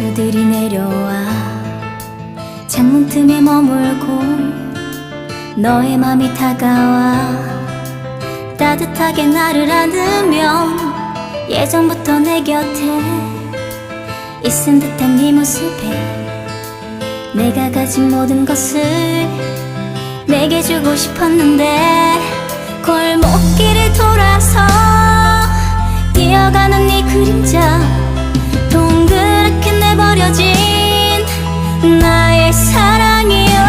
파도들이 내려와 창문 틈에 머물고 너의 맘이 다가와 따뜻하게 나를 안으면 예전부터 내 곁에 있은 듯한 네 모습에 내가 가진 모든 것을 내게 주고 싶었는데 골목길을 돌아서 뛰어가는 네 그림자 나의 사랑이